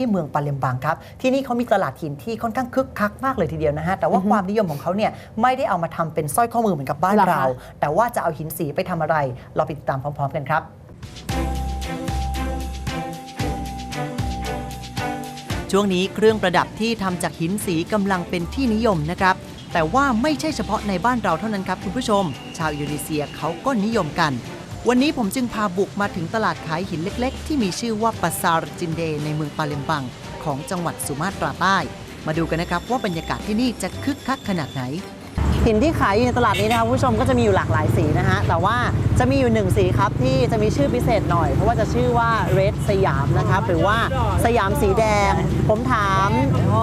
ที่เมืองปาเลมบังครับ ที่นี่เขามีตลาดหินที่ค่อนข้างคึกคักมากเลยทีเดียวนะฮะ แต่ว่าความนิยมของเขาเนี่ยไม่ได้เอามาทำเป็นสร้อยข้อมือเหมือนกับบ้านเหรอคะเรา แต่ว่าจะเอาหินสีไปทำอะไร เราไปติดตามพร้อม ๆ กันครับช่วงนี้เครื่องประดับที่ทำจากหินสีกำลังเป็นที่นิยมนะครับ แต่ว่าไม่ใช่เฉพาะในบ้านเราเท่านั้นครับคุณผู้ชม ชาวอินโดนีเซียเขาก็นิยมกัน วันนี้ผมจึงพาบุกมาถึงตลาดขายหินเล็กๆ ที่มีชื่อว่าปาซาร์จินเด ในเมืองปาเลมบัง ของจังหวัดสุมาตราใต้ มาดูกันนะครับว่าบรรยากาศที่นี่จะคึกคักขนาดไหน หินที่ขายอยู่ในตลาดนี้นะครับคุณผู้ชมก็จะมีอยู่หลากหลายสีนะฮะแต่ว่าจะมีอยู่หนึ่งสีครับที่จะมีชื่อพิเศษหน่อย เพราะว่าจะชื่อว่า Red สยามนะครับหรือว่าสยามสีแดง ผมถาม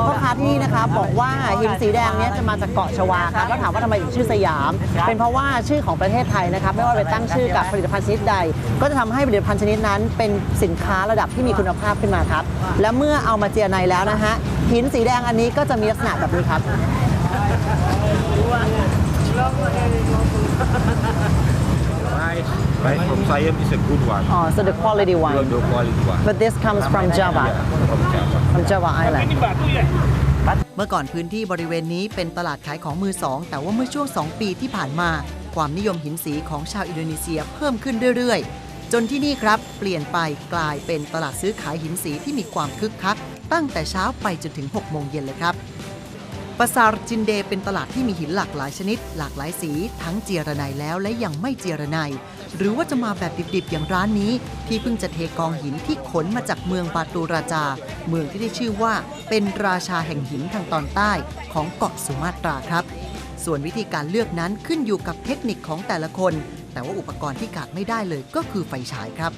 พ่อค้าที่นี่นะครับอกว่าหินสีแดงเนี้ยจะมาจากเกาะชวาครับแล้วถามว่าทำไมถึงชื่อสยาม เป็นเพราะว่าชื่อของประเทศไทยนะครับไม่ว่าไปตั้งชื่อกับผลิตภัณฑ์ชนิดใด ก็จะทำให้ผลิตภัณฑ์ชนิดนั้น เป็นสินค้าระดับที่มีคุณภาพขึ้นมาครับและเมื่อเอามาเจียไนแล้วนะฮะหินสีแดงอันนี้ก็จะมีลักษณะแบบนี้ครับ Right, right from Siam is a good one. อ๋อ so the quality one Good the quality one. but this comes from Java Yeah, from Java. from Java Island เมื่อก่อนพื้นที่บริเวณนี้เป็นตลาดขายของมือสอง แต่ว่าเมื่อช่วง 2 ปีที่ผ่านมา ความนิยมหินสีของชาวอินโดนีเซียเพิ่มขึ้นเรื่อยๆ จนที่นี่ครับเปลี่ยนไปกลายเป็นตลาดซื้อขายหินสีที่มีความคึกคัก ตั้งแต่เช้าไปจนถึง 6 โมงเย็นเลยครับ ปราสาทจินเดเป็นตลาดที่มีหินหลากหลายชนิด หลากหลายสี ทั้งเจียระไนแล้วและยังไม่เจียระไนหรือว่าจะมาแบบดิบๆ อย่างร้านนี้ ที่เพิ่งจะเทกองหินที่ขนมาจากเมืองบาตูราจา เมืองที่ได้ชื่อว่า เป็นราชาแห่งหินทางตอนใต้ของเกาะสุมาตราครับ ส่วนวิธีการเลือกนั้นขึ้นอยู่กับเทคนิคของแต่ละคน แต่ว่าอุปกรณ์ที่ขาดไม่ได้เลยก็คือไฟฉายครับ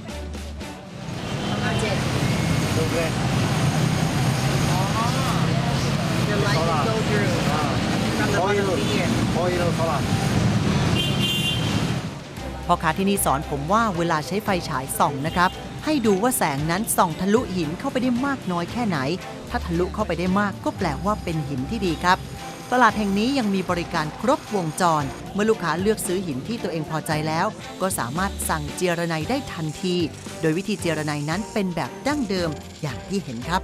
พ่อค้าที่นี่สอนผมว่าเวลาใช้ไฟฉายส่องนะครับ ให้ดูว่าแสงนั้นส่องทะลุหินเข้าไปได้มากน้อยแค่ไหน ถ้าทะลุเข้าไปได้มากก็แปลว่าเป็นหินที่ดีครับ ตลาดแห่งนี้ยังมีบริการครบวงจร เมื่อลูกค้าเลือกซื้อหินที่ตัวเองพอใจแล้ว ก็สามารถสั่งเจรไนได้ทันที โดยวิธีเจรไนนั้นเป็นแบบดั้งเดิมอย่างที่เห็นครับ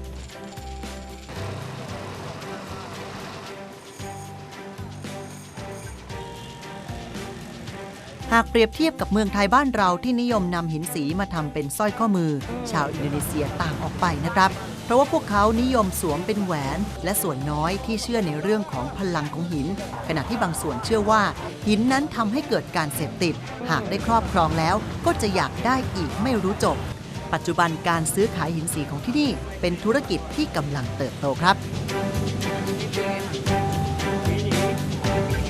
หากเปรียบเทียบกับเมืองไทยบ้านเราที่นิยมนำหินสีมาทำเป็นสร้อยข้อมือ ชาวอินโดนีเซียต่างออกไปนะครับ เพราะว่าพวกเขานิยมสวมเป็นแหวน และส่วนน้อยที่เชื่อในเรื่องของพลังของหิน ขณะที่บางส่วนเชื่อว่า หินนั้นทำให้เกิดการเสพติด หากได้ครอบครองแล้วก็จะอยากได้อีกไม่รู้จบ ปัจจุบันการซื้อขายหินสีของที่นี่เป็นธุรกิจที่กำลังเติบโตครับ